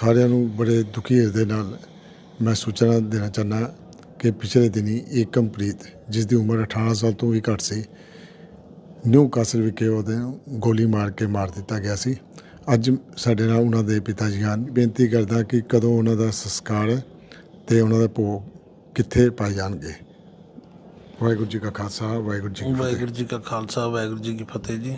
ਸਾਰਿਆਂ ਨੂੰ ਬੜੇ ਦੁਖੀ ਹਿਰਦੇ ਨਾਲ ਮੈਂ ਸੂਚਨਾ ਦੇਣਾ ਚਾਹੁੰਦਾ ਕਿ ਪਿਛਲੇ ਦਿਨੀ ਏਕਮਪ੍ਰੀਤ ਜਿਸ ਦੀ ਉਮਰ 18 ਸਾਲ ਤੋਂ ਵੀ ਘੱਟ ਸੀ ਨਿਊ ਕਾਸਲ ਵਿਖੇ ਉਹਦੇ ਗੋਲੀ ਮਾਰ ਕੇ ਮਾਰ ਦਿੱਤਾ ਗਿਆ ਸੀ। ਅੱਜ ਸਾਡੇ ਨਾਲ ਉਹਨਾਂ ਦੇ ਪਿਤਾ ਜੀ ਹਨ। ਬੇਨਤੀ ਕਰਦਾ ਕਿ ਕਦੋਂ ਉਹਨਾਂ ਦਾ ਸੰਸਕਾਰ ਤੇ ਉਹਨਾਂ ਦਾ ਭੋਗ ਕਿੱਥੇ ਪਾਏ ਜਾਣਗੇ। ਵਾਹਿਗੁਰੂ ਜੀ ਕਾ ਖਾਲਸਾ ਵਾਹਿਗੁਰੂ ਜੀ ਕੀ ਫਤਿਹ। ਵਾਹਿਗੁਰੂ ਜੀ ਕਾ ਖਾਲਸਾ ਵਾਹਿਗੁਰੂ ਜੀ ਕੀ ਫਤਿਹ ਜੀ।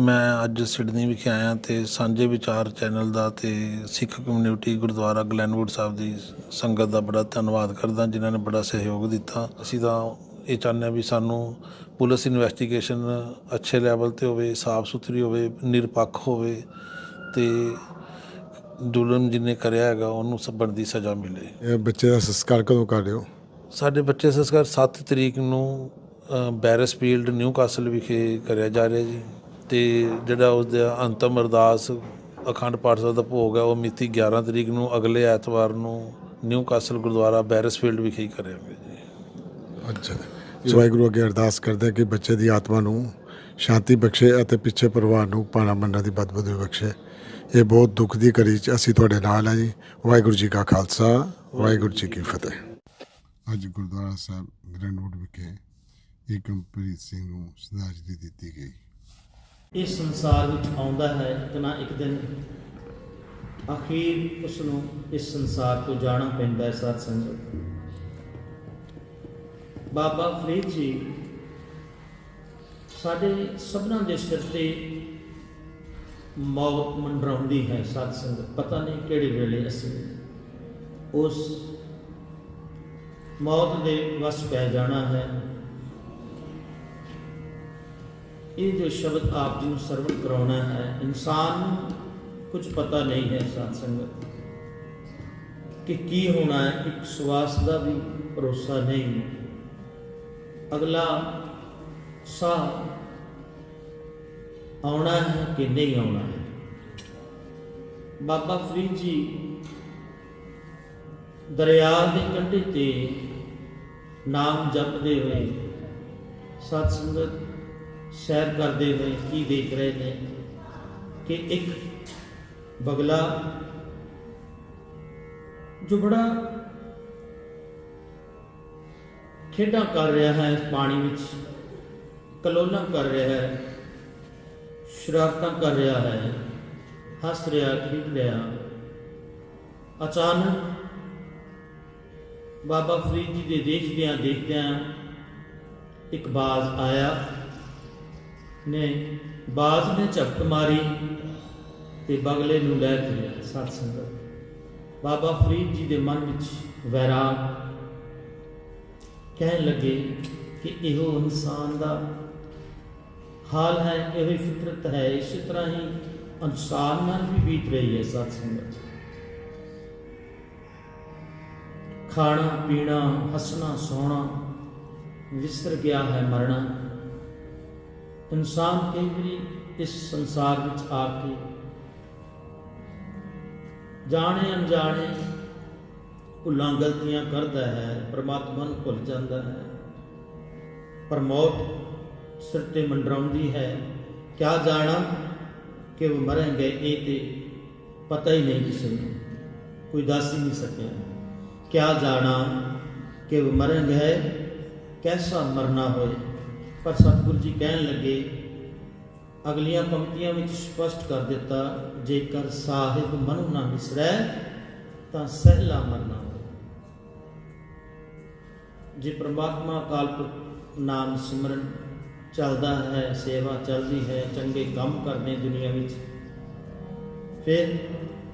ਮੈਂ ਅੱਜ ਸਿਡਨੀ ਵਿਖੇ ਆਇਆ ਤੇ ਸਾਂਝੇ ਵਿਚਾਰ ਚੈਨਲ ਦਾ ਤੇ ਸਿੱਖ ਕਮਿਊਨਿਟੀ ਗੁਰਦੁਆਰਾ ਗਲੈਨਵੁੱਡ ਸਾਹਿਬ ਦੀ ਸੰਗਤ ਦਾ ਬੜਾ ਧੰਨਵਾਦ ਕਰਦਾ ਜਿਨ੍ਹਾਂ ਨੇ ਬੜਾ ਸਹਿਯੋਗ ਦਿੱਤਾ। ਅਸੀਂ ਤਾਂ ਇਹ ਚਾਹੁੰਦੇ ਹਾਂ ਵੀ ਸਾਨੂੰ ਪੁਲਿਸ ਇਨਵੈਸਟੀਗੇਸ਼ਨ ਅੱਛੇ ਲੈਵਲ ਤੇ ਹੋਵੇ ਸਾਫ਼ ਸੁਥਰੀ ਹੋਵੇ ਨਿਰਪੱਖ ਹੋਵੇ ਤੇ ਜ਼ੁਲਮ ਜਿਹਨੇ ਕਰਿਆ ਹੈਗਾ ਉਹਨੂੰ ਸਭ ਬਣਦੀ ਸਜ਼ਾ ਮਿਲੇ। ਇਹ ਬੱਚੇ ਦਾ ਸੰਸਕਾਰ ਕਦੋਂ ਕਰ ਰਹੇ ਹੋ? ਸਾਡੇ ਬੱਚੇ ਸੰਸਕਾਰ 7 ਤਰੀਕ ਨੂੰ ਬੈਰਸ ਫੀਲਡ ਨਿਊ ਕਾਸਲ ਵਿਖੇ ਕਰਿਆ ਜਾ ਰਿਹਾ ਜੀ। ਤੇ ਜਿਹੜਾ ਉਸ ਦਾ ਅੰਤਮ ਅਰਦਾਸ ਅਖੰਡ ਪਾਠ ਸਾਹਿਬ ਦਾ ਭੋਗ ਹੈ, ਉਹ ਮਿਤੀ 11 ਤਰੀਕ ਨੂੰ ਅਗਲੇ ਐਤਵਾਰ ਨੂੰ ਨਿਊ ਕਾਸਲ ਗੁਰਦੁਆਰਾ ਬੈਰਸਫੀਲਡ ਵਿਖੇ ਹੀ ਕਰਾਂਗੇ ਜੀ। ਅੱਛਾ ਜੀ। ਵਾਹਿਗੁਰੂ ਅੱਗੇ ਅਰਦਾਸ ਕਰਦੇ ਕਿ ਬੱਚੇ ਦੀ ਆਤਮਾ ਨੂੰ ਸ਼ਾਂਤੀ ਬਖਸ਼ੇ ਅਤੇ ਪਿੱਛੇ ਪਰਿਵਾਰ ਨੂੰ ਪਾਣਾ ਮੰਨਾ ਦੀ ਬਦਬਦੂ ਬਖਸ਼ੇ। ਇਹ ਬਹੁਤ ਦੁੱਖ ਦੀ ਘੜੀ 'ਚ ਅਸੀਂ ਤੁਹਾਡੇ ਨਾਲ ਹਾਂ ਜੀ। ਵਾਹਿਗੁਰੂ ਜੀ ਕਾ ਖਾਲਸਾ, ਵਾਹਿਗੁਰੂ ਜੀ ਕੀ ਫਤਿਹ। ਅੱਜ ਗੁਰਦੁਆਰਾ ਸਾਹਿਬ ਗ੍ਰੈਂਡਵੁੱਡ ਵਿਖੇ ਏਕਮਪ੍ਰੀਤ ਸਿੰਘ ਨੂੰ ਸ਼ਰਧਾਂਜਲੀ ਦਿੱਤੀ ਗਈ। ਇਸ ਸੰਸਾਰ ਵਿੱਚ ਆਉਂਦਾ ਹੈ ਇੱਕ ਨਾ ਇੱਕ ਦਿਨ ਅਖੀਰ ਉਸ ਨੂੰ ਇਸ ਸੰਸਾਰ ਤੋਂ ਜਾਣਾ ਪੈਂਦਾ ਹੈ, ਸਾਧ ਸੰਗਤ। ਬਾਬਾ ਫਰੀਦ ਜੀ ਸਾਡੇ ਸਭਨਾਂ ਦੇ ਸਿਰ ਤੇ ਮੌਤ ਮੰਡਰਾਉਂਦੀ ਹੈ, ਸਾਧ ਸੰਗਤ। ਪਤਾ ਨਹੀਂ ਕਿਹੜੇ ਵੇਲੇ ਅਸੀਂ ਉਸ ਮੌਤ ਦੇ ਵਸ ਪੈ ਜਾਣਾ ਹੈ। ਇਹ ਜੋ ਸ਼ਬਦ ਆਪ ਜੀ ਨੂੰ ਸਰਵਣ ਕਰਾਉਣਾ ਹੈ, ਇਨਸਾਨ ਨੂੰ ਕੁਝ ਪਤਾ ਨਹੀਂ ਹੈ ਸਾਧ ਸੰਗਤ ਕਿ ਕੀ ਹੋਣਾ ਹੈ, ਇੱਕ ਸਵਾਸ ਦਾ ਵੀ ਭਰੋਸਾ ਨਹੀਂ। ਅਗਲਾ ਸਾਹ ਆਉਣਾ ਹੈ ਕਿ ਨਹੀਂ ਆਉਣਾ ਹੈ? ਬਾਬਾ ਫਰੀਦ ਜੀ ਦਰਿਆ ਦੇ ਕੰਢੇ ਤੇ ਨਾਮ ਜਪਦੇ ਹੋਏ ਸਤ ਸੰਗਤ ਸੈਰ ਕਰਦੇ ਹੋਏ ਕੀ ਦੇਖ ਰਹੇ ਨੇ, ਕਿ ਇੱਕ ਬਗਲਾ ਜੋ ਬੜਾ ਖੇਡਾਂ ਕਰ ਰਿਹਾ ਹੈ ਪਾਣੀ ਵਿੱਚ, ਕਲੋਲਾਂ ਕਰ ਰਿਹਾ ਹੈ, ਸ਼ਰਾਰਤਾਂ ਕਰ ਰਿਹਾ ਹੈ, ਹੱਸ ਰਿਹਾ, ਖੇਡ ਰਿਹਾ। ਅਚਾਨਕ ਬਾਬਾ ਫਰੀਦ ਜੀ ਦੇ ਦੇਖਦਿਆਂ ਦੇਖਦਿਆਂ ਇੱਕ ਬਾਜ਼ ਆਇਆ। ਨੇ ਬਾਜ਼ ਨੇ ਝਪਟ ਮਾਰੀ ਤੇ ਬਗਲੇ ਨੂੰ ਲੈ ਗਿਆ ਸਤ ਸੰਗਤ। ਬਾਬਾ ਫਰੀਦ ਜੀ ਦੇ ਮਨ ਵਿੱਚ ਵੈਰਾਗ ਕਹਿਣ ਲੱਗੇ ਕਿ ਇਹੋ ਇਨਸਾਨ ਦਾ ਹਾਲ ਹੈ, ਇਹੋ ਹੀ ਫਿਤਰਤ ਹੈ, ਇਸੇ ਤਰ੍ਹਾਂ ਹੀ ਇਨਸਾਨ ਨਾਲ ਵੀ ਬੀਤ ਰਹੀ ਹੈ ਸਤ ਸੰਗਤ। ਖਾਣਾ, ਪੀਣਾ, ਹੱਸਣਾ, ਸੋਣਾ, ਵਿਸਰ ਗਿਆ ਹੈ ਮਰਨਾ। ਇਨਸਾਨ ਕਈ ਵਾਰੀ ਇਸ ਸੰਸਾਰ ਵਿੱਚ ਆ ਕੇ ਜਾਣੇ ਅਣਜਾਣੇ ਭੁੱਲਾਂ ਗਲਤੀਆਂ ਕਰਦਾ ਹੈ, ਪਰਮਾਤਮਾ ਨੂੰ ਭੁੱਲ ਜਾਂਦਾ ਹੈ। ਪਰ ਮੌਤ ਸਿਰ ਤੇ ਮੰਡਰਾਉਂਦੀ ਹੈ। ਕਿਆ ਜਾਣਾ ਕਿ ਉਹ ਮਰਾਂਗੇ ਇਹ ਤੇ ਪਤਾ ਹੀ ਨਹੀਂ ਕਿਸੇ ਨੂੰ। ਕੋਈ ਦੱਸ ਹੀ ਨਹੀਂ ਸਕਿਆ। ਕਿਆ ਜਾਣਾ ਕਿ ਉਹ ਮਰਾਂਗੇ ਕੈਸਾ ਮਰਨਾ ਹੋਏ। ਪਰ ਸਤਿਗੁਰੂ ਜੀ ਕਹਿਣ ਲੱਗੇ, ਅਗਲੀਆਂ ਪੰਕਤੀਆਂ ਵਿੱਚ ਸਪਸ਼ਟ ਕਰ ਦਿੱਤਾ, ਜੇਕਰ ਸਾਹਿਬ ਮਨੁ ਨਾ ਵਿਸਰੈ, ਤਾਂ ਸਹਿਲਾ ਮਰਨਾ ਹੋਏ ਜੇ ਪ੍ਰਮਾਤਮਾ ਅਕਾਲ ਪੁਰਖ ਨਾਮ ਸਿਮਰਨ ਚੱਲਦਾ ਹੈ, ਸੇਵਾ ਚੱਲਦੀ ਹੈ, ਚੰਗੇ ਕੰਮ ਕਰਦੇ ਦੁਨੀਆ ਵਿੱਚ, ਫਿਰ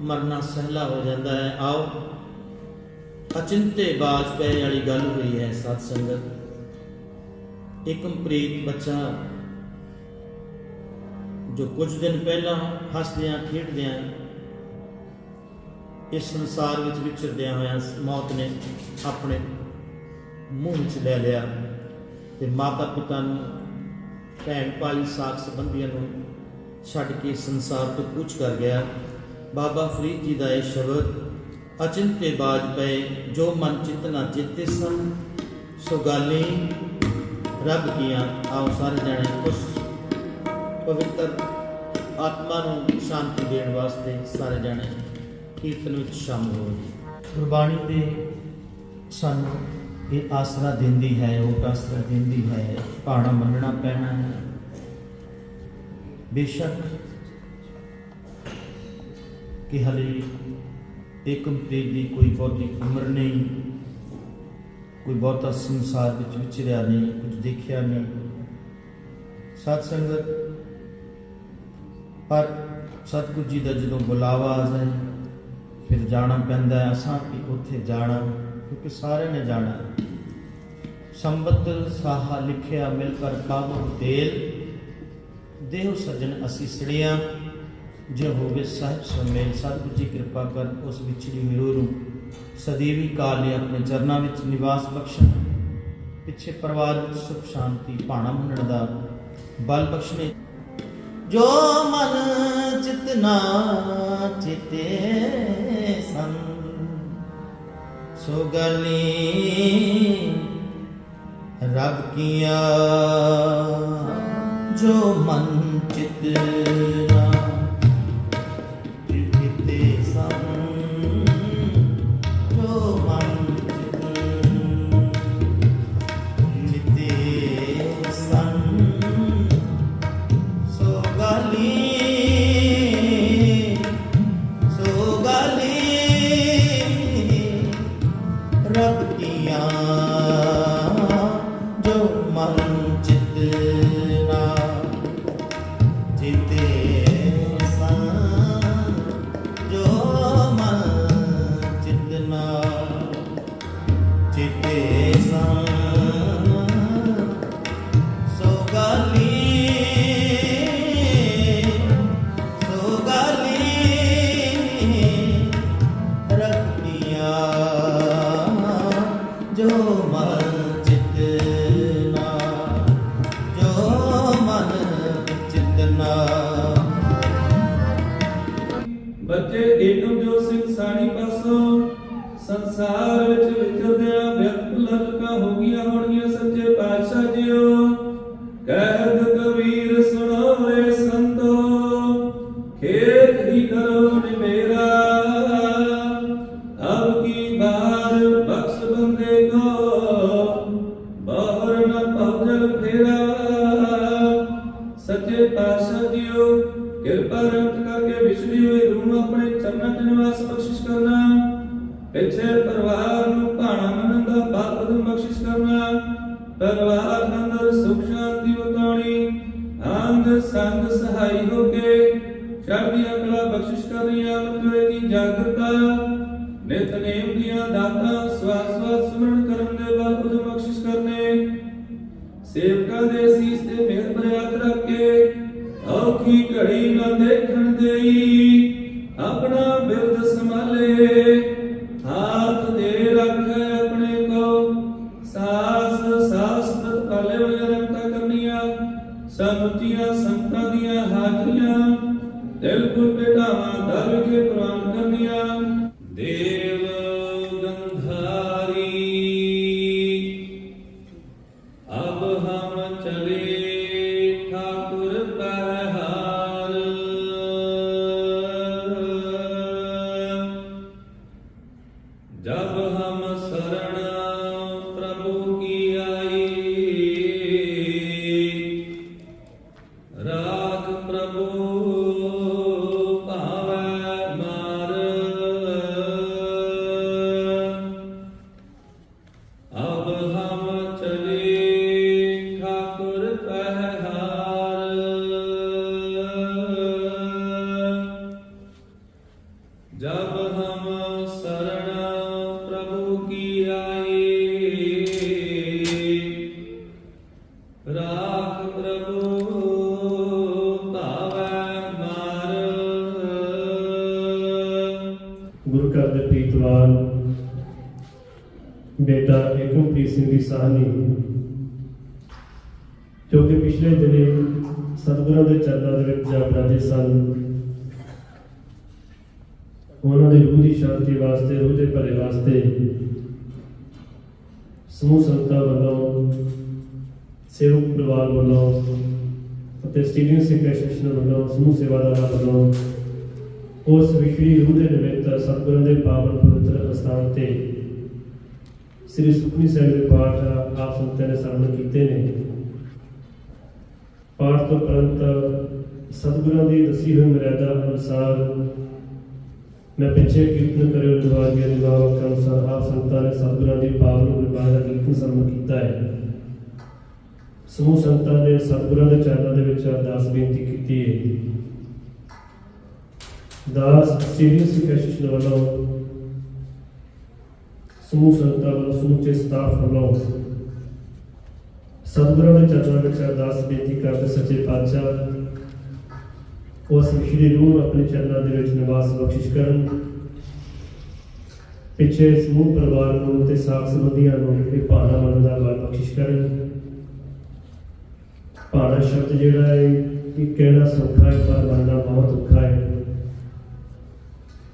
ਮਰਨਾ ਸਹਿਲਾ ਹੋ ਜਾਂਦਾ ਹੈ। ਆਓ, ਅਚਿੰਤੇ ਬਾਜ ਪੈ ਵਾਲੀ ਗੱਲ ਹੋਈ ਹੈ ਸਤ ਸੰਗਤ। ਇਕਮਪ੍ਰੀਤ ਬੱਚਾ ਜੋ ਕੁਝ ਦਿਨ ਪਹਿਲਾਂ ਹੱਸਦਿਆਂ, ਖੇਡਦਿਆਂ ਇਸ ਸੰਸਾਰ ਵਿੱਚ ਵਿਚਰਦਿਆਂ ਹੋਇਆ ਮੌਤ ਨੇ ਆਪਣੇ ਮੂੰਹ ਵਿੱਚ ਲੈ ਲਿਆ ਤੇ ਮਾਤਾ ਪਿਤਾ ਨੂੰ ਭੈਣ ਭਾਈ ਸਾਖ ਸੰਬੰਧੀਆਂ ਨੂੰ ਛੱਡ ਕੇ ਸੰਸਾਰ ਤੋਂ ਕੂਚ ਕਰ ਗਿਆ। ਬਾਬਾ ਫਰੀਦ ਜੀ ਦਾ ਇਹ ਸ਼ਬਦ ਅਚਿੰਤੇ ਬਾਜ ਪਏ, ਜੋ ਮਨ ਚਿਤ ਨਾ ਚੇਤੇ ਸਨ, ਸੋ ਗਾਲੀ ਰੱਬ ਕੀਆਂ, ਆਓ ਸਾਰੇ ਜਾਣੇ ਉਸ ਪਵਿੱਤਰ ਆਤਮਾ ਨੂੰ ਸ਼ਾਂਤੀ ਦੇਣ ਵਾਸਤੇ ਸਾਰੇ ਜਾਣੇ ਕੀਰਤਨ ਵਿੱਚ ਸ਼ਾਮਲ ਹੋਵੋ ਜੀ। ਗੁਰਬਾਣੀ ਦੇ ਸਾਨੂੰ ਇਹ ਆਸਰਾ ਦਿੰਦੀ ਹੈ, ਉਹ ਆਸਰਾ ਦਿੰਦੀ ਹੈ, ਭਾਣਾ ਮੰਨਣਾ ਪੈਣਾ ਹੈ। ਬੇਸ਼ੱਕ ਕਿ ਹਲੇ ਏਕਮ ਤੇਜ ਦੀ ਕੋਈ ਬਹੁਤੀ ਉਮਰ ਨਹੀਂ ਕੋਈ ਬਹੁਤਾ ਸੰਸਾਰ ਵਿੱਚ ਵਿਚਰਿਆ ਨਹੀਂ, ਕੁਝ ਦੇਖਿਆ ਨਹੀਂ। ਸਤ ਸੰਗਤ, ਪਰ ਸਤਿਗੁਰੂ ਜੀ ਦਾ ਜਦੋਂ ਬੁਲਾਵਾ ਆ ਜਾਏ, ਫਿਰ ਜਾਣਾ ਪੈਂਦਾ ਹੈ। ਅਸਾਂ ਵੀ ਉੱਥੇ ਜਾਣਾ, ਕਿਉਂਕਿ ਸਾਰਿਆਂ ਨੇ ਜਾਣਾ ਸੰਬਤ ਸਾਹਾ ਲਿਖਿਆ, ਮਿਲ ਕਰ ਕਾਬੂ ਤੇਲ। ਦੇਹ ਸਜਣ ਅਸੀਂ ਸੜਿਆ, ਜੇ ਹੋਵੇ ਸਾਹਿਬ ਸੁਮੇਲ। ਸਤਿਗੁਰੂ ਜੀ ਕਿਰਪਾ ਕਰ ਉਸ ਵਿਛੜੀ ਹੋਈ ਰੂਹ ਨੂੰ ਸਦੀਵੀ ਕਾਲ ਲਈ ਆਪਣੇ ਚਰਨਾਂ ਵਿੱਚ ਨਿਵਾਸ ਬਖਸ਼ਣ, ਪਿੱਛੇ ਪਰਿਵਾਰ ਵਿੱਚ ਸੁਖ, ਸ਼ਾਂਤੀ, ਭਾਣਾ ਮੰਨਣ ਦਾ ਬਲ ਬਖਸ਼ਣੇ। ਜੋ ਮਨ ਚਿਤਨਾ ਚਿਤੇ ਸੰ ਸੋ ਗਲੀ ਰੱਬ ਕੀਆ। ਜੋ ਮਨ ਚਿਤਨਾ ਜਿਤੇ ਨਿਤਨੇਮ ਦੀਆਂ ਦਾਤਾਂ ਸਵਾਸ ਸਵਾਸ ਸਿਮਰਨ ਕਰਨ ਦੇ ਬਲ ਉਦਮ ਬਖਸ਼ਿਸ਼ ਕਰਨੇ। ਸੇਵਕਾਂ ਦੇ ਸੀਸ ਤੇ ਮਿਹਰ ਭਰਿਆ ਰੱਖ ਕੇ, ਔਖੀ ਘੜੀ ਨਾ ਦੇਖਣ ਗੁਰੂ ਘਰ ਦੇ ਪ੍ਰੀਤਵਾਨ, ਬੇਟਾ ਏਕਮਪ੍ਰੀਤ ਸਿੰਘ ਦੀ ਸਾਹਨੀ, ਜੋ ਕਿ ਪਿਛਲੇ ਦਿਨੀ ਸਤਿਗੁਰਾਂ ਦੇ ਚਰਨਾਂ ਦੇ ਵਿੱਚ ਜਾ ਬਰਾਜੇ ਸਨ, ਉਹਨਾਂ ਦੀ ਰੂਹ ਦੀ ਸ਼ਾਂਤੀ ਵਾਸਤੇ, ਰੂਹ ਦੇ ਭਲੇ ਵਾਸਤੇ ਸਮੂਹ ਸੰਗਤਾਂ ਵੱਲੋਂ ਸੇਵਕ ਪਰਿਵਾਰ ਵੱਲੋਂ ਅਤੇ ਸਟੀਡੀਅਮ ਸਿੱਖ ਐਸੋਸੀਏਸ਼ਨ ਵੱਲੋਂ ਸਮੂਹ ਸੇਵਾਦਾਰਾਂ ਵੱਲੋਂ ਉਸ ਵਿਖੜੀ ਰੂਹ ਦੇ ਨਿਮਿਤ ਸਤਿਗੁਰਾਂ ਦੇ ਪਾਵਨ ਪਵਿੱਤਰ ਅਸਥਾਨ ਤੇ ਸ੍ਰੀ ਸੁਖਮਨੀ ਸਾਹਿਬ ਦੇ ਪਾਠ ਆਪ ਸੰਤਾਂ ਨੇ ਸਰਵਣ ਕੀਤੇ ਨੇ। ਪਾਠ ਤੋਂ ਉਪਰੰਤ ਸਤਿਗੁਰਾਂ ਦੀ ਦੱਸੀ ਹੋਈ ਮਰਿਆਦਾ ਅਨੁਸਾਰ ਮੈਂ ਪਿੱਛੇ ਕੀਰਤਨ ਕਰਿਓ ਨਿਵਾਜੀਆਂ ਦੇ ਬਾਬਾ ਅਨੁਸਾਰ ਆਪ ਸੰਤਾਂ ਨੇ ਸਤਿਗੁਰਾਂ ਦੀ ਪਾਵਨ ਗੁਰਬਾਣੀ ਦਾ ਕੀਰਤਨ ਸਰਵਣ ਕੀਤਾ ਹੈ। ਸਮੂਹ ਸੰਤਾਂ ਨੇ ਸਤਿਗੁਰਾਂ ਦੇ ਚਰਨਾਂ ਦੇ ਵਿੱਚ ਅਰਦਾਸ ਬੇਨਤੀ ਕੀਤੀ ਹੈ। ਦਾਸ ਸੀਰੀਅਸ ਕੈਸ਼ਿਸ਼ ਵੱਲੋਂ ਸਮੂਹ ਸੰਤਾਂ ਵੱਲੋਂ ਸਮੁੱਚੇ ਸਟਾਫ ਵੱਲੋਂ ਸਤਿਗੁਰਾਂ ਦੇ ਚਰਨਾਂ ਵਿੱਚ ਅਰਦਾਸ ਬੇਨਤੀ ਕਰਦੇ ਸੱਚੇ ਪਾਤਸ਼ਾਹ ਉਸ ਵਿਸ਼ਰੀ ਰੂਹ ਆਪਣੇ ਚਰਨਾਂ ਦੇ ਵਿੱਚ ਨਿਵਾਸ ਬਖਸ਼ਿਸ਼ ਕਰਨ। ਪਿੱਛੇ ਸਮੂਹ ਪਰਿਵਾਰ ਨੂੰ ਤੇ ਸਾਥ ਸੰਬੰਧੀਆਂ ਨੂੰ ਇਹ ਭਾਣਾ ਮੰਨਣ ਦਾ ਬਲ ਬਖਸ਼ਿਸ਼ ਕਰਨ। ਭਾਣਾ ਸ਼ਬਦ ਜਿਹੜਾ ਹੈ ਇਹ ਕਹਿਣਾ ਸੌਖਾ ਹੈ, ਪਰ ਮੰਨਣਾ ਬਹੁਤ ਔਖਾ ਹੈ।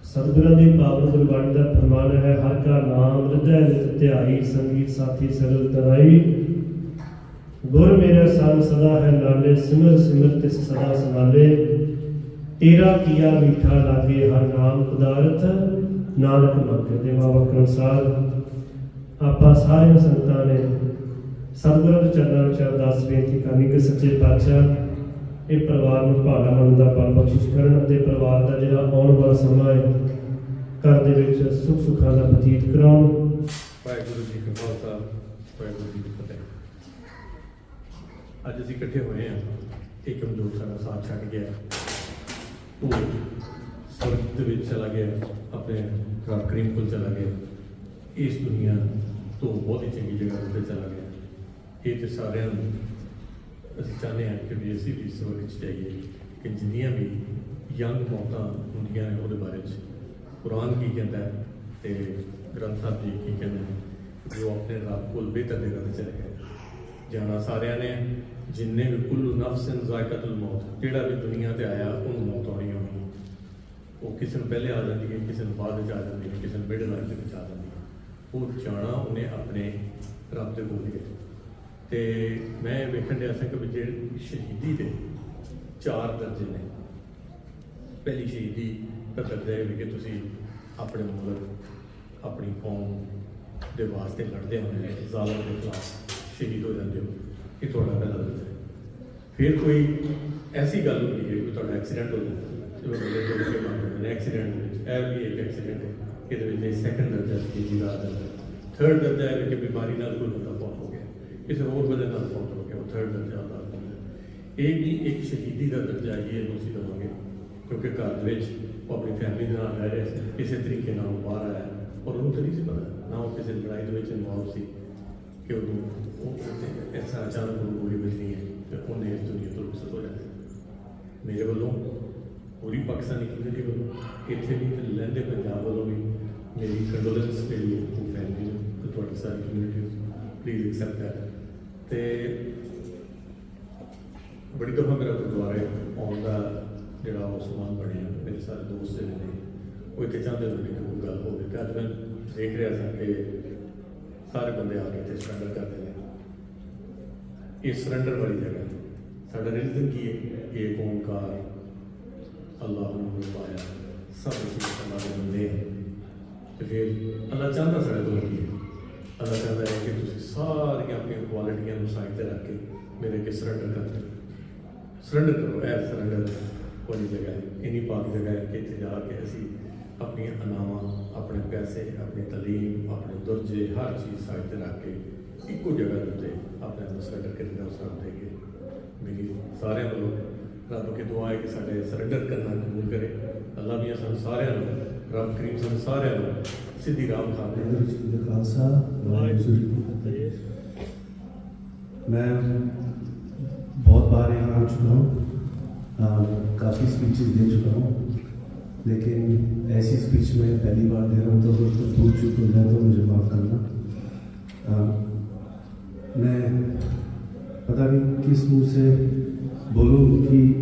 ਸਤਿਗੁਰਾਂ ਦੀ ਪਾਵਨ ਗੁਰਬਾਣੀ ਦਾ ਫਰਮਾਨ ਹੈ, ਹਰ ਕਾ ਨਾਮ ਹਿਰਦੈ ਨਿਤ ਧਿਆਈ, ਸੰਗੀਤ ਸਾਥੀ ਸਰਲ ਤਰਾਈ। ਗੁਰ ਮੇਰਾ ਸੰਗ ਸਦਾ ਹੈ ਨਾਲੇ, ਸਿਮਰ ਸਿਮਰ ਤਿਸ ਸਦਾ ਸੰਭਾਲੇ। ਤੇਰਾ ਕੀਆ ਮੀਠਾ ਲਾਗੇ, ਹਰ ਨਾਮ ਪਦਾਰਥ ਨਾਨਕ ਮੰਗੇ, ਦੇ ਬਾਬਾ ਅਨੁਸਾਰ। ਆਪਾਂ ਸਾਰੀਆਂ ਸੰਗਤਾਂ ਨੇ ਸਤਿਗੁਰਾਂ ਦੇ ਚਰਨਾਂ ਵਿੱਚ ਅਰਦਾਸ ਬੇਨਤੀ ਕਰਨੀ ਕਿ ਸੱਚੇ ਪਾਤਸ਼ਾਹ ਇਹ ਪਰਿਵਾਰ ਨੂੰ ਭਾਣਾ ਮੰਨ ਦਾ ਬਲ ਬਖਸ਼ਿਸ਼ ਕਰਨ ਅਤੇ ਪਰਿਵਾਰ ਦਾ ਜਿਹੜਾ ਆਉਣ ਵਾਲਾ ਸਮਾਂ ਹੈ, ਘਰ ਦੇ ਵਿੱਚ ਸੁੱਖ ਸੁੱਖਾਂ ਦਾ ਬਤੀਤ ਕਰਾਉਣ। ਵਾਹਿਗੁਰੂ ਜੀ ਕਾ ਖਾਲਸਾ, ਵਾਹਿਗੁਰੂ ਜੀ ਕੀ ਫਤਿਹ। ਅੱਜ ਅਸੀਂ ਇਕੱਠੇ ਹੋਏ ਹਾਂ ਇਹ ਕਮਜ਼ੋਰ ਸਾਡਾ ਸਾਥ ਛੱਡ ਗਿਆ ਉਹ ਸਵਰਗ ਦੇ ਵਿੱਚ ਚਲਾ ਗਿਆ ਆਪਣੇ ਰੱਬ ਕਰੀਮ ਕੋਲ ਚਲਾ ਗਿਆ ਇਸ ਦੁਨੀਆ ਤੋਂ ਬਹੁਤ ਹੀ ਚੰਗੀ ਜਗ੍ਹਾ ਉੱਤੇ ਚਲਾ ਗਿਆ ਇਹ ਤੇ ਸਾਰਿਆਂ ਨੂੰ ਅਸੀਂ ਚਾਹੁੰਦੇ ਹਾਂ ਕਿ ਵੀ ਅਸੀਂ ਵੀ ਸਵਰਗ 'ਚ ਜਾਈਏ ਕਿ ਜਿੰਨੀਆਂ ਵੀ ਯੰਗ ਮੌਤਾਂ ਹੁੰਦੀਆਂ ਨੇ ਉਹਦੇ ਬਾਰੇ 'ਚ ਕੁਰਾਨ ਕੀ ਕਹਿੰਦਾ ਹੈ ਤੇ ਗ੍ਰੰਥ ਸਾਹਿਬ ਜੀ ਕੀ ਕਹਿੰਦੇ ਨੇ, ਜੋ ਆਪਣੇ ਰੱਬ ਕੋਲ ਬਿਹਤਰ ਦੇ ਤੇ ਚਲੇ ਗਏ। ਜਾਣਾ ਸਾਰਿਆਂ ਨੇ, ਜਿੰਨੇ ਵੀ ਕੁੱਲ ਨਫਸਨ ਜ਼ਾਇਕਤੁਲ ਮੌਤ, ਜਿਹੜਾ ਵੀ ਦੁਨੀਆ ਤੇ ਆਇਆ, ਉਹਨੂੰ ਮੌਤ ਆਉਣੀ ਹੋਣੀ ਉਹ ਕਿਸੇ ਨੂੰ ਪਹਿਲੇ ਆ ਜਾਂਦੀ ਹੈ, ਕਿਸੇ ਨੂੰ ਬਾਅਦ ਵਿੱਚ ਆ ਜਾਂਦੀ ਹੈ, ਕਿਸੇ ਨੂੰ ਮਿਡਲ ਲਾਈਫ ਵਿੱਚ ਆ ਜਾਂਦੀ ਹੈ। ਉਹ ਜਾਣਾ ਉਹਨੇ ਆਪਣੇ ਰੱਬ ਦੇ ਕੋਲ ਹੀ। ਤੇ ਮੈਂ ਵੇਖਣ ਡਿਆ ਸੀ ਕਿ ਵੀ ਸ਼ਹੀਦੀ ਦੇ ਚਾਰ ਦਰਜੇ ਨੇ, ਪਹਿਲੀ ਸ਼ਹੀਦੀ ਦਾ ਦਰਜਾ ਇਹ ਵੀ ਕਿ ਤੁਸੀਂ ਆਪਣੇ ਮੁਲਕ, ਆਪਣੀ ਕੌਮ ਦੇ ਵਾਸਤੇ ਲੜਦੇ ਹੋਏ ਜ਼ਾਲਮ ਦੇ ਖਿਲਾਫ ਸ਼ਹੀਦ ਹੋ ਜਾਂਦੇ ਹੋ, ਇਹ ਤੁਹਾਡਾ ਪਹਿਲਾ ਦਰਜਾ ਹੈ। ਫਿਰ ਕੋਈ ਐਸੀ ਗੱਲ ਹੁੰਦੀ ਹੈ ਕਿ ਤੁਹਾਡਾ ਐਕਸੀਡੈਂਟ ਹੋ ਜਾਂਦਾ ਜਿਵੇਂ ਬੰਦੇ ਜੋ ਕਿ ਮੰਨਦੇ ਐਕਸੀਡੈਂਟ ਵਿੱਚ, ਇਹ ਵੀ ਇੱਕ ਐਕਸੀਡੈਂਟ ਹੈ, ਇਹਦੇ ਵਿੱਚ ਇਹ ਸੈਕੰਡ ਦਰਜਾ ਸ਼ਹੀਦੀ ਦਾ ਆ ਥਰਡ ਦਰਜਾ ਹੈ ਕਿ ਬਿਮਾਰੀ ਨਾਲ ਕੋਈ ਬੰਦਾ ਫੌਤ ਹੋ ਗਿਆ। ਕਿਸੇ ਹੋਰ ਵਜ੍ਹਾ ਨਾਲ ਫੋਨ ਹੋ ਗਿਆ ਉਹ ਥਰਡ ਦਰਜਾ ਦਾ ਇਹ ਵੀ ਇੱਕ ਸ਼ਹੀਦੀ ਦਾ ਦਰਜਾ ਹੀ ਇਹਨੂੰ ਅਸੀਂ ਦੇਵਾਂਗੇ, ਕਿਉਂਕਿ ਘਰ ਦੇ ਵਿੱਚ ਉਹ ਆਪਣੀ ਫੈਮਿਲੀ ਦੇ ਨਾਲ ਰਹਿ ਰਿਹਾ ਸੀ ਕਿਸੇ ਤਰੀਕੇ ਨਾਲ ਉਹ ਬਾਹਰ ਆਇਆ। ਔਰ ਉਹਨੂੰ ਤਾਂ ਨਹੀਂ ਸੀ ਪਤਾ, ਨਾ ਉਹ ਕਿਸੇ ਲੜਾਈ ਦੇ ਵਿੱਚ ਇਨਵੋਲਵ ਸੀ ਕਿ ਉਹਨੂੰ ਉਹ ਐਸਾ ਅਚਾਨਕ ਉਹਨੂੰ ਗੋਲੀ ਵੱਜਣੀ ਹੈ ਤੇ ਉਹਨੇ ਇਸ ਦੁਨੀਆ ਤੋਂ ਰੁਖਸਤ ਹੋ ਜਾਣਾ ਮੇਰੇ ਵੱਲੋਂ, ਪੂਰੀ ਪਾਕਿਸਤਾਨੀ ਕਮਿਊਨਿਟੀ ਵੱਲੋਂ, ਇੱਥੇ ਵੀ ਤੇ ਲਹਿੰਦੇ ਪੰਜਾਬ ਵੱਲੋਂ ਵੀ ਮੇਰੀ ਕੰਡੋਲੈਂਸ ਜਿਹੜੀ ਹੈ ਫੈਮਿਲੀ ਨੂੰ ਤੇ ਤੁਹਾਡੀ ਸਾਰੀ ਕਮਿਊਨਿਟੀ ਨੂੰ ਪਲੀਜ਼ ਐਕਸੈਪਟ ਕਰ ਤੇ ਬੜੀ ਦਫਾ ਮੇਰਾ ਗੁਰਦੁਆਰੇ ਆਉਣ ਦਾ ਜਿਹੜਾ ਉਹ ਸਮਾਨ ਬਣਿਆ, ਮੇਰੇ ਸਾਰੇ ਦੋਸਤ ਜਿਹੜੇ ਨੇ, ਉਹ ਇੱਥੇ ਚਾਹੁੰਦੇ ਨੇ ਕਿ ਕੋਈ ਗੱਲ ਹੋਵੇ। ਤੇ ਅੱਜ ਮੈਂ ਦੇਖ ਰਿਹਾ ਸਾਂ ਕਿ ਸਾਰੇ ਬੰਦੇ ਆ ਕੇ ਇੱਥੇ ਸਰੈਂਡਰ ਕਰਦੇ ਨੇ। ਇਹ ਸਰੈਂਡਰ ਵਾਲੀ ਜਗ੍ਹਾ ਸਾਡਾ ਰਿਲੀਜਨ ਕੀ ਹੈ? ਇਹ ਓਮਕਾਰ ਅੱਲਾਹ ਨੂੰ ਪਾਇਆ ਸਭ ਕੁਝ ਅੱਲਾਹ ਦੇ ਤੇ ਫਿਰ ਅੱਲਾਹ ਚਾਹੁੰਦਾ ਸਾਡੇ ਕੋਲ ਕੀ ਹੈ? ਅੱਲਾਹ ਚਾਹੁੰਦਾ ਹੈ ਕਿ ਤੁਸੀਂ ਸਾਰੀਆਂ ਆਪਣੀਆਂ ਕੁਆਲਿਟੀਆਂ ਨੂੰ ਸਾਈਡ ਤੇ ਰੱਖ ਕੇ ਮੇਰੇ ਅੱਗੇ ਸਰੈਂਡਰ ਕਰ ਦਿਓ ਸਰੈਂਡਰ ਕਰੋ ਇਹ ਸਰੈਂਡਰ ਵਾਲੀ ਜਗ੍ਹਾ ਹੈ ਇੰਨੀ ਪਾਕ ਜਗ੍ਹਾ ਹੈ ਕਿ ਇੱਥੇ ਜਾ ਕੇ ਅਸੀਂ ਆਪਣੀਆਂ ਅਨਾਵਾਂ ਆਪਣੇ ਪੈਸੇ ਆਪਣੀ ਤਾਲੀਮ ਆਪਣੇ ਦਰਜੇ ਹਰ ਚੀਜ਼ ਸਾਈਡ ਤੇ ਰੱਖ ਕੇ ਇੱਕੋ ਜਗ੍ਹਾ ਦੇ ਉੱਤੇ ਆਪਣੇ ਨੂੰ ਸਰੈਂਡਰ ਕਰਨ ਦਾ ਉਸਰਾਮ ਦੇ ਕੇ ਮੇਰੀ ਸਾਰਿਆਂ ਵੱਲੋਂ ਰੱਬ ਅੱਗੇ ਦੁਆ ਹੈ ਕਿ ਸਾਡੇ ਸਰੈਂਡਰ ਕਰਨਾ ਕਬੂਲ ਕਰੇ ਅੱਲਾਹ ਵੀ ਸਾਨੂੰ ਸਾਰਿਆਂ ਨੂੰ ਰੱਬ ਕਰੀਮ ਸਾਨੂੰ ਸਾਰਿਆਂ ਨੂੰ ਸਿੱਧੀ ਰਾਹ ਖਾਣੇ ਅੰਦਰ ਜੀ ਦਾ ਖਾਲਸਾ میں بہت بار یہاں آ چکا ہوں۔ کافی سپیچز دے چکا ہوں۔ لیکن ایسی سپیچ میں پہلی بار دے رہا ہوں تو کچھ بھول چک ہو جائے تو مجھے معاف کرنا۔ میں پتہ نہیں کس منہ سے بولوں کہ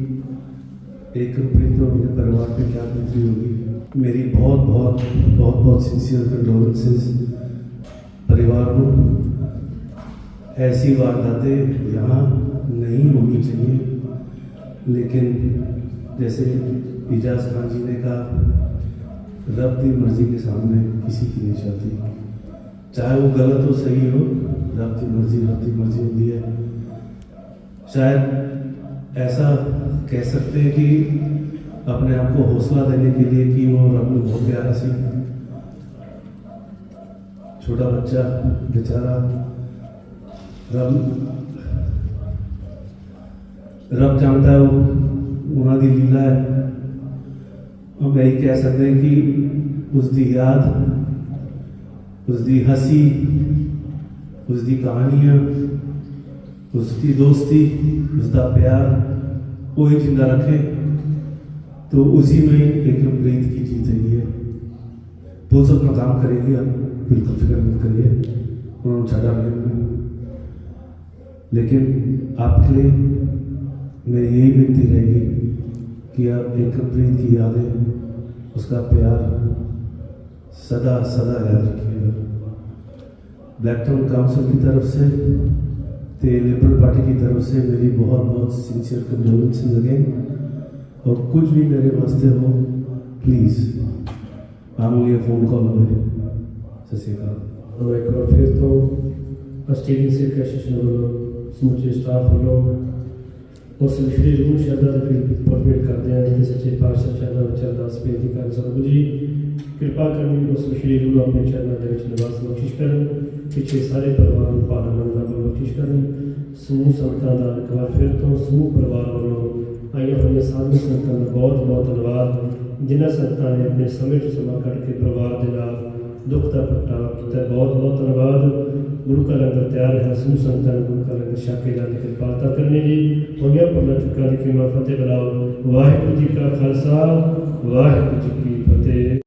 ایک روپے تو اپنے پریوار پہ کیا بیتری ہوگی۔ प्रीत और उनके परिवार पे क्या बीती होगी मेरी बहुत बहुत बहुत बहुत सिंसियर कंडोलेंसेस परिवार को ऐसी वारदातें यहाँ नहीं होनी चाहिए लेकिन जैसे इजाज खान जी ने कहा रब की मर्जी के सामने किसी की नहीं चलती चाहे वो गलत हो सही हो रब की मर्जी रब की मर्जी اپنے آپ کو حوصلہ دینے کے لیے کہ وہ رب نے بہت پیارا سیکھا چھوٹا بچہ بیچارا رب رب جانتا ہے وہ، وہاں کی لیلا ہے۔ ہم یہی کہہ سکتے ہیں کہ اس کی یاد، اس کی ہنسی، اس کی کہانیاں، اس کی دوستی، اس کا پیار وہی زندہ رکھے۔ تو اسی میں ایکم گریت کی جیت ہے یہ۔ سب اپنا کام کرے گی آپ بالکل فکر مت کریے، انہوں نے چھٹا میں لیکن آپ کے لیے میری یہی بنتی رہے گی کہ آپ ایک گریت کی یادیں اس کا پیار سدا سدا یاد رکھیے گا۔ بلیک ٹاؤن کاؤنسل کی طرف سے تے لیبرل پارٹی کی طرف سے میری بہت بہت سنسیئر کنڈولنسز اگین और कुछ भी मेरे वास्ते हो प्लीज़ मामूली फ़ोन कॉल अवे सत श्री अकाल ਉਹ ਇੱਕ ਵਾਰ ਫਿਰ ਤੋਂ ਆਸਟ੍ਰੇਲੀਅਨ ਸਿੱਖ ਐਸੋਸੀਏਸ਼ਨ ਵੱਲੋਂ ਸਮੁੱਚੇ ਸਟਾਫ ਵੱਲੋਂ ਉਸ ਵਿਸ਼ੇ ਰੂਹ ਸ਼ਬਦਾਂ ਦੇ ਫਿਰ ਪਰਮਿਟ ਕਰਦੇ ਹਾਂ ਕਿ ਸੱਚੇ ਪਾਤਸ਼ਾਹ ਚਰਨਾਂ ਵਿੱਚ ਅਰਦਾਸ ਬੇਨਤੀ ਕਰ ਸਤਿਗੁਰੂ ਜੀ ਕਿਰਪਾ ਕਰਨੀ ਉਸ ਵਿਸ਼ੇ ਰੂਹ ਨੂੰ ਆਪਣੇ ਚਰਨਾਂ ਦੇ ਵਿੱਚ ਨਿਵਾਸ ਬਖਸ਼ਿਸ਼ ਕਰਨ ਪਿੱਛੇ ਸਾਰੇ ਪਰਿਵਾਰ ਨੂੰ ਪਾਲਣ ਮੰਨਣਾ ਬਖਸ਼ਿਸ਼ ਕਰਨ ਸਮੂਹ ਸੰਗਤਾਂ ਦਾ ਇੱਕ ਵਾਰ ਫਿਰ ਤੋਂ ਸਮੂਹ ਪਰਿਵਾਰ ਵੱਲੋਂ ਆਈਆਂ ਹੋਈਆਂ ਸਾਧੂ ਸੰਗਤਾਂ ਦਾ ਬਹੁਤ ਬਹੁਤ ਧੰਨਵਾਦ। ਜਿਨ੍ਹਾਂ ਸੰਗਤਾਂ ਨੇ ਆਪਣੇ ਸਮੇਂ 'ਚ ਸਮਾਂ ਕੱਢ ਕੇ ਪਰਿਵਾਰ ਦੇ ਨਾਲ ਦੁੱਖ ਦਾ ਪ੍ਰਗਟਾਵਾ ਕੀਤਾ। ਬਹੁਤ ਬਹੁਤ ਧੰਨਵਾਦ। ਗੁਰੂ ਕਾ ਲੰਗਰ ਤਿਆਰ ਹੈ ਸਮੂਹ ਸੰਗਤਾਂ ਨੂੰ ਗੁਰੂ ਕਾ ਲੰਗਰ ਛਕ ਜਾਣ ਦੀ ਕਿਰਪਾਲਤਾ ਕਰਨੀ ਜੀ। ਹੋਈਆਂ ਪੁਰਨਾ ਚੁੱਕਾ ਦੀ ਖਿਮਾ ਫਤਿਹ ਬਲਾਓ। ਵਾਹਿਗੁਰੂ ਜੀ ਕਾ ਖਾਲਸਾ, ਵਾਹਿਗੁਰੂ ਜੀ ਕੀ ਫਤਿਹ।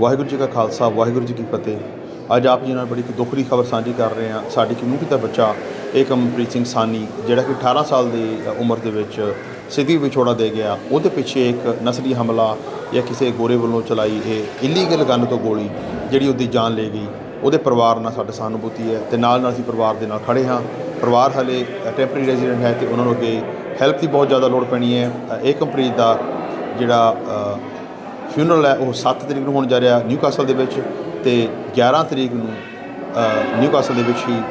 ਵਾਹਿਗੁਰੂ ਜੀ ਕਾ ਖਾਲਸਾ, ਵਾਹਿਗੁਰੂ ਜੀ ਕੀ ਫਤਿਹ। ਅੱਜ ਆਪ ਜੀ ਨਾਲ ਬੜੀ ਇੱਕ ਦੁੱਖ ਖਬਰ ਸਾਂਝੀ ਕਰ ਰਹੇ ਹਾਂ। ਸਾਡੀ ਕਮਿਊਨਿਟੀ ਦਾ ਬੱਚਾ ਏਕਮਪ੍ਰੀਤ ਸਿੰਘ ਸਾਨੀ, ਜਿਹੜਾ ਕਿ 18 ਸਾਲ ਦੀ ਉਮਰ ਦੇ ਵਿੱਚ ਸਿੱਧੀ ਵਿਛੋੜਾ ਦੇ ਗਿਆ। ਉਹਦੇ ਪਿੱਛੇ ਇੱਕ ਨਸਲੀ ਹਮਲਾ ਜਾਂ ਕਿਸੇ ਗੋਰੇ ਵੱਲੋਂ ਚਲਾਈ ਇਹ ਇਲੀਗਲ ਗਨ ਤੋਂ ਗੋਲੀ ਜਿਹੜੀ ਉਹਦੀ ਜਾਨ ਲੈ ਗਈ। ਉਹਦੇ ਪਰਿਵਾਰ ਨਾਲ ਸਾਡਾ ਸਹਾਨੁਭੂਤੀ ਹੈ ਤੇ ਨਾਲ ਨਾਲ ਅਸੀਂ ਪਰਿਵਾਰ ਦੇ ਨਾਲ ਖੜੇ ਹਾਂ। ਪਰਿਵਾਰ ਹਲੇ ਟੈਂਪਰੇਰੀ ਰੈਜ਼ੀਡੈਂਟ ਹੈ ਤੇ ਉਹਨਾਂ ਨੂੰ ਅੱਗੇ ਹੈਲਪ ਦੀ ਬਹੁਤ ਜ਼ਿਆਦਾ ਲੋੜ ਪੈਣੀ ਹੈ। ਅ, ਏਕਮਪ੍ਰੀਤ ਦਾ ਜਿਹੜਾ ਅ, ਫਿਊਨਰਲ ਹੈ ਉਹ 7 ਤਰੀਕ ਨੂੰ ਹੋਣ ਜਾ ਰਿਹਾ ਨਿਊਕਾਸਲ ਦੇ ਵਿੱਚ ਤੇ 11 ਤਰੀਕ ਨੂੰ ਅ, ਨਿਊਕਾਸਲ ਦੇ ਵਿੱਚ ਹੀ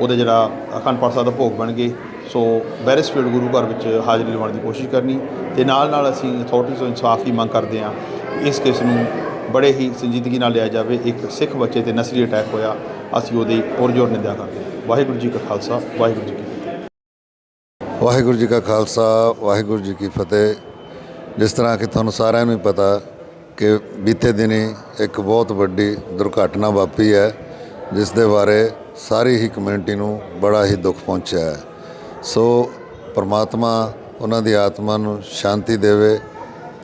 ਉਹਦਾ ਜਿਹੜਾ ਅਖੰਡ ਪਾਠ ਸਾਹਿਬ ਦਾ ਭੋਗ ਬਣ ਗਏ। ਸੋ ਬੈਰਿਸਫੀਲਡ ਗੁਰੂ ਘਰ ਵਿੱਚ ਹਾਜ਼ਰੀ ਲਵਾਉਣ ਦੀ ਕੋਸ਼ਿਸ਼ ਕਰਨੀ ਤੇ ਨਾਲ ਨਾਲ ਅਸੀਂ ਅਥਾਰਟੀਜ਼ ਤੋਂ ਇਨਸਾਫ ਦੀ ਮੰਗ ਕਰਦੇ ਹਾਂ, ਇਸ ਕੇਸ ਨੂੰ ਬੜੇ ਹੀ ਸੰਜੀਦਗੀ ਨਾਲ ਲਿਆ ਜਾਵੇ, ਇੱਕ ਸਿੱਖ ਬੱਚੇ ਤੇ ਨਸਲੀ ਅਟੈਕ ਹੋਇਆ, ਅਸੀਂ ਉਹਦੀ ਪੁਰਜੋਰ ਨਿੰਦਿਆ ਕਰਦੇ ਹਾਂ ਵਾਹਿਗੁਰੂ ਜੀ ਕਾ ਖਾਲਸਾ, ਵਾਹਿਗੁਰੂ ਜੀ ਕੀ ਫਤਿਹ। ਵਾਹਿਗੁਰੂ ਜੀ ਕਾ ਖਾਲਸਾ, ਵਾਹਿਗੁਰੂ ਜੀ ਕੀ ਫਤਿਹ। ਜਿਸ ਤਰ੍ਹਾਂ ਕਿ ਤੁਹਾਨੂੰ ਸਾਰਿਆਂ ਨੂੰ ਹੀ ਪਤਾ ਕਿ ਬੀਤੇ ਦਿਨੀ ਇੱਕ ਬਹੁਤ ਵੱਡੀ ਦੁਰਘਟਨਾ ਵਾਪਰੀ ਹੈ, ਜਿਸ ਦੇ ਬਾਰੇ ਸਾਰੀ ਹੀ ਕਮਿਊਨਿਟੀ ਨੂੰ ਬੜਾ ਹੀ ਦੁੱਖ ਪਹੁੰਚਿਆ ਹੈ। ਸੋ ਪਰਮਾਤਮਾ ਉਹਨਾਂ ਦੀ ਆਤਮਾ ਨੂੰ ਸ਼ਾਂਤੀ ਦੇਵੇ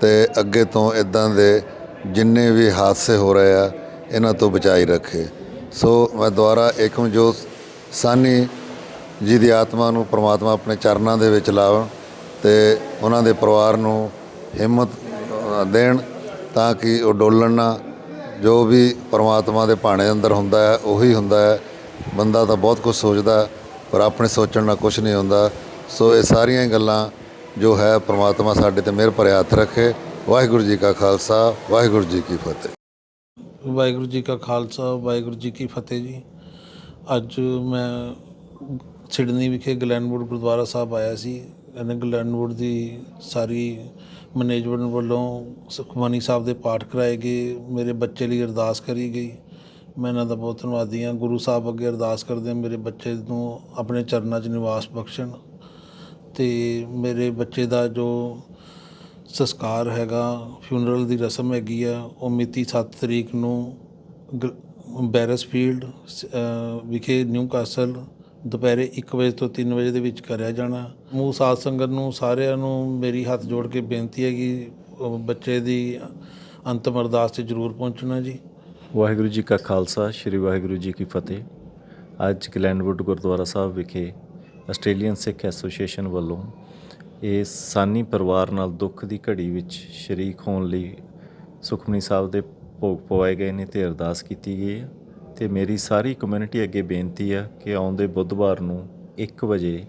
ਤੇ ਅੱਗੇ ਤੋਂ ਇਦਾਂ ਦੇ ਜਿੰਨੇ ਵੀ ਹਾਦਸੇ ਹੋ ਰਹੇ ਆ, ਇਹਨਾਂ ਤੋਂ ਬਚਾਈ ਰੱਖੇ। ਸੋ ਮੈਂ ਦੁਆਰਾ ਏਕਮਜੋਤ ਸਾਨੀ ਜੀ ਦੀ ਆਤਮਾ ਨੂੰ ਪ੍ਰਮਾਤਮਾ ਆਪਣੇ ਚਰਨਾਂ ਦੇ ਵਿੱਚ ਲਾਵਣ ਤੇ ਉਹਨਾਂ ਦੇ ਪਰਿਵਾਰ ਨੂੰ ਹਿੰਮਤ ਦੇਣ ਤਾਂ ਕਿ ਉਹ ਡੋਲਣ ਨਾ। ਜੋ ਵੀ ਪ੍ਰਮਾਤਮਾ ਦੇ ਭਾਣੇ ਅੰਦਰ ਹੁੰਦਾ ਹੈ, ਉਹੀ ਹੁੰਦਾ ਹੈ। ਬੰਦਾ ਤਾਂ ਬਹੁਤ ਕੁਝ ਸੋਚਦਾ ਪਰ ਆਪਣੇ ਸੋਚਣ ਨਾਲ ਕੁਝ ਨਹੀਂ ਹੁੰਦਾ। ਸੋ ਇਹ ਸਾਰੀਆਂ ਗੱਲਾਂ ਜੋ ਹੈ ਪ੍ਰਮਾਤਮਾ ਸਾਡੇ ਤੇ ਮਿਹਰ ਭਰਿਆ ਹੱਥ ਰੱਖੇ। ਵਾਹਿਗੁਰੂ ਜੀ ਕਾ ਖਾਲਸਾ, ਵਾਹਿਗੁਰੂ ਜੀ ਕੀ ਫਤਿਹ। ਵਾਹਿਗੁਰੂ ਜੀ ਕਾ ਖਾਲਸਾ, ਵਾਹਿਗੁਰੂ ਜੀ ਕੀ ਫਤਿਹ ਜੀ। ਅੱਜ ਮੈਂ ਸਿਡਨੀ ਵਿਖੇ ਗਲੈਨਵੁੱਡ ਗੁਰਦੁਆਰਾ ਸਾਹਿਬ ਆਇਆ ਸੀ। ਇਹਨੇ ਗਲੈਨਵੁੱਡ ਦੀ ਸਾਰੀ ਮੈਨੇਜਮੈਂਟ ਵੱਲੋਂ ਸੁਖਮਨੀ ਸਾਹਿਬ ਦੇ ਪਾਠ ਕਰਾਏ ਗਏ। ਮੇਰੇ ਬੱਚੇ ਲਈ ਅਰਦਾਸ ਕਰੀ ਗਈ। ਮੈਂ ਇਹਨਾਂ ਦਾ ਬਹੁਤ ਧੰਨਵਾਦੀ ਹਾਂ। ਗੁਰੂ ਸਾਹਿਬ ਅੱਗੇ ਅਰਦਾਸ ਕਰਦੇ ਹਾਂ, ਮੇਰੇ ਬੱਚੇ ਨੂੰ ਆਪਣੇ ਚਰਨਾਂ 'ਚ ਨਿਵਾਸ ਬਖਸ਼ਣ ਤੇ ਮੇਰੇ ਬੱਚੇ ਦਾ ਜੋ ਸੰਸਕਾਰ ਹੈਗਾ ਫਿਊਨਰਲ ਦੀ ਰਸਮ ਹੈਗੀ ਆ, ਉਹ ਮਿਤੀ 7 ਤਰੀਕ ਨੂੰ ਗ- ਬੈਰਸਫੀਲਡ ਵਿਖੇ ਨਿਊ ਕਾਸਲ ਦੁਪਹਿਰੇ 1 ਵਜੇ ਤੋਂ 3 ਵਜੇ ਦੇ ਵਿੱਚ ਕਰਿਆ ਜਾਣਾ। ਸਮੂਹ ਸਾਧ ਸੰਗਤ ਨੂੰ ਸਾਰਿਆਂ ਨੂੰ ਮੇਰੀ ਹੱਥ ਜੋੜ ਕੇ ਬੇਨਤੀ ਹੈ ਕਿ ਬੱਚੇ ਦੀ ਅੰਤਮ ਅਰਦਾਸ ਤੇ ਜ਼ਰੂਰ ਪਹੁੰਚਣਾ ਜੀ। ਵਾਹਿਗੁਰੂ ਜੀ ਕਾ ਖਾਲਸਾ ਸ੍ਰੀ ਵਾਹਿਗੁਰੂ ਜੀ ਕੀ ਫਤਿਹ। ਅੱਜ ਗਲੈਨਵੁੱਡ ਗੁਰਦੁਆਰਾ ਸਾਹਿਬ ਵਿਖੇ ਆਸਟ੍ਰੇਲੀਅਨ ਸਿੱਖ ਐਸੋਸੀਏਸ਼ਨ ਵੱਲੋਂ ਇਸ ਸਾਨੀ ਪਰਿਵਾਰ ਨਾਲ ਦੁੱਖ ਦੀ ਘੜੀ ਵਿੱਚ ਸ਼ਰੀਕ ਹੋਣ ਲਈ ਸੁਖਮਨੀ ਸਾਹਿਬ ਦੇ ਭੋਗ ਪਵਾਏ ਗਏ ਨੇ ਤੇ ਅਰਦਾਸ ਕੀਤੀ ਗਈ ਹੈ। ਤੇ ਮੇਰੀ ਸਾਰੀ ਕਮਿਊਨਿਟੀ ਅੱਗੇ ਬੇਨਤੀ ਹੈ ਕਿ ਆਉਂਦੇ ਬੁੱਧਵਾਰ ਨੂੰ 1 ਵਜੇ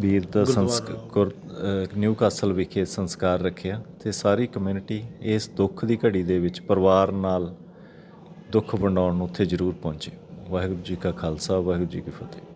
ਵੀਰ ਦਾ ਸੰਸਕਾਰ ਨਿਊ ਕਾਸਲ ਵਿਖੇ ਸੰਸਕਾਰ ਰੱਖਿਆ ਤੇ ਸਾਰੀ ਕਮਿਊਨਿਟੀ ਇਸ ਦੁੱਖ ਦੀ ਘੜੀ ਦੇ ਵਿੱਚ ਪਰਿਵਾਰ ਨਾਲ ਦੁੱਖ ਵੰਡਾਉਣ ਨੂੰ ਉੱਥੇ ਜ਼ਰੂਰ ਪਹੁੰਚੇ। ਵਾਹਿਗੁਰੂ ਜੀ ਕਾ ਖਾਲਸਾ ਵਾਹਿਗੁਰੂ ਜੀ ਕੀ ਫਤਿਹ।